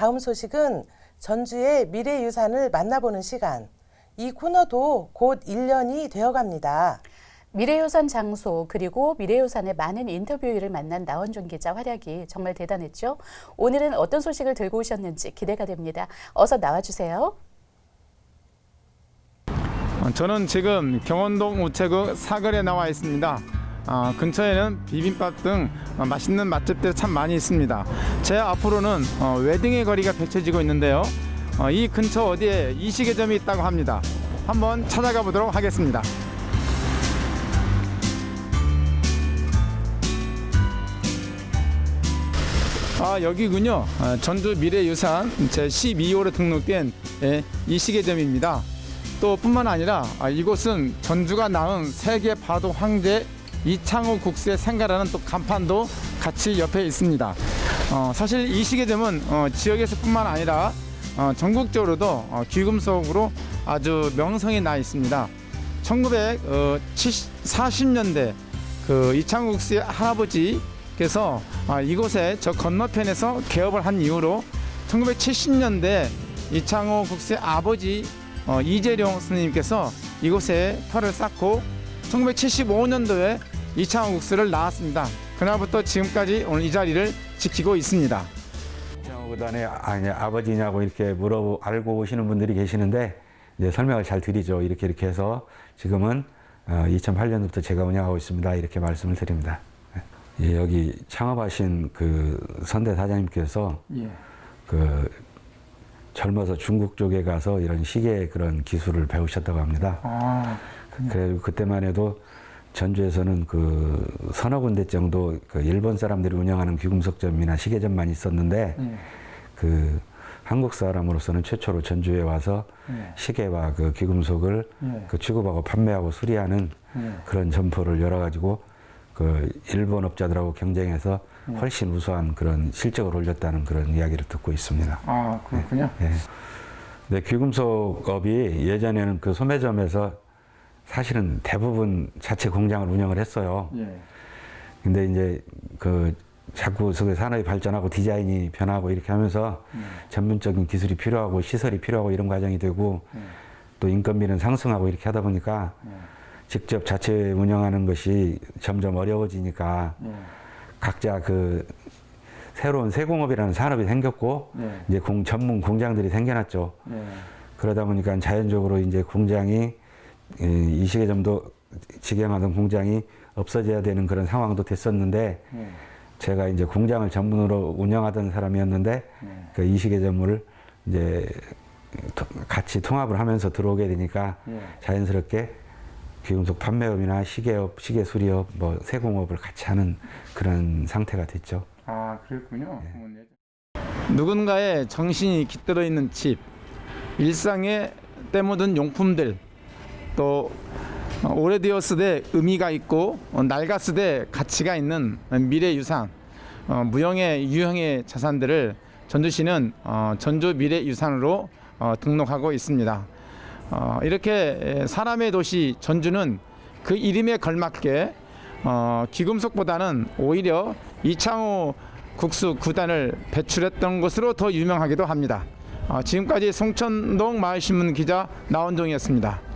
다음 소식은 전주의 미래유산을 만나보는 시간. 이 코너도 곧 1년이 되어갑니다. 미래유산 장소 그리고 미래유산의 많은 인터뷰를 만난 나원준 기자 활약이 정말 대단했죠. 오늘은 어떤 소식을 들고 오셨는지 기대가 됩니다. 어서 나와주세요. 어, 저는 지금 경원동 우체국 사거리에 나와 있습니다. 아, 근처에는 비빔밥 등 어, 맛있는 맛집들이 참 많이 있습니다. 제 앞으로는 어, 웨딩의 거리가 펼쳐지고 있는데요. 어, 이 근처 어디에 이 시계점이 있다고 합니다. 한번 찾아가 보도록 하겠습니다. 아 여기군요. 아, 전주 미래유산 제 12호로 등록된 예, 이 시계점입니다. 또 뿐만 아니라 아, 이곳은 전주가 낳은 세계 바도 황제 이창호 국수의 생가라는 또 간판도 같이 옆에 있습니다. 어, 사실 이 시계점은 어, 지역에서뿐만 아니라 어, 전국적으로도 어, 귀금속으로 아주 명성이 나 있습니다. 1940년대 그 이창호 국수의 할아버지께서 아, 이곳에 저 건너편에서 개업을 한 이후로 1970년대 이창호 국수의 아버지 어, 이재룡 스님께서 이곳에 터를 쌓고 1975년도에 이창호 국수를 낳았습니다. 그날부터 지금까지 오늘 이 자리를 지키고 있습니다. 아니 아버지냐고 이렇게 물어 알고 오시는 분들이 계시는데 이제 설명을 잘 드리죠. 이렇게 이렇게 해서 지금은 2008년부터 제가 운영하고 있습니다. 이렇게 말씀을 드립니다. 예, 여기 창업하신 그 선대 사장님께서 예. 그 젊어서 중국 쪽에 가서 이런 시계 그런 기술을 배우셨다고 합니다. 아, 그래 그때만 해도 전주에서는 그 서너 군데 정도 그 일본 사람들이 운영하는 귀금속점이나 시계점만 있었는데 예. 그 한국 사람으로서는 최초로 전주에 와서 예. 시계와 그 귀금속을 예. 그 취급하고 판매하고 수리하는 예. 그런 점포를 열어 가지고 그 일본 업자들하고 경쟁해서 예. 훨씬 우수한 그런 실적을 올렸다는 그런 이야기를 듣고 있습니다. 아 그렇군요. 예. 근데 귀금속업이 예전에는 그 소매점에서 사실은 대부분 자체 공장을 운영을 했어요. 예. 근데 이제 그 자꾸 그 산업이 발전하고 디자인이 변하고 이렇게 하면서 음. 전문적인 기술이 필요하고 시설이 필요하고 이런 과정이 되고 예. 또 인건비는 상승하고 이렇게 하다 보니까 예. 직접 자체 운영하는 것이 점점 어려워지니까 예. 각자 그 새로운 세공업이라는 산업이 생겼고 예. 이제 공, 전문 공장들이 생겨났죠. 예. 그러다 보니까 자연적으로 이제 공장이 이- 이 시계 점도 직영하던 공장이 없어져야 되는 그런 상황도 됐었는데 예. 제가 이제 공장을 전문으로 운영하던 사람이었는데 예. 그이 시계점을 이제 토- 같이 통합을 하면서 들어오게 되니까 예. 자연스럽게 귀금속 판매업이나 시계업, 시계 수리업, 뭐 세공업을 같이 하는 그런 상태가 됐죠. 아 그랬군요. 누군가의 정신이 깃들어 있는 집, 일상에 때묻은 용품들, 또 어, 오래되었으되 의미가 있고 어, 낡았으되 가치가 있는 미래 유산, 어, 무형의 유형의 자산들을 전주시는 어, 전주 미래 유산으로 어, 등록하고 있습니다. 어, 이렇게 사람의 도시 전주는 그 이름에 걸맞게 어, 귀금속보다는 오히려 이창호 국수 구단을 배출했던 것으로 더 유명하기도 합니다. 어, 지금까지 송천동 마을신문 기자 나원동이었습니다.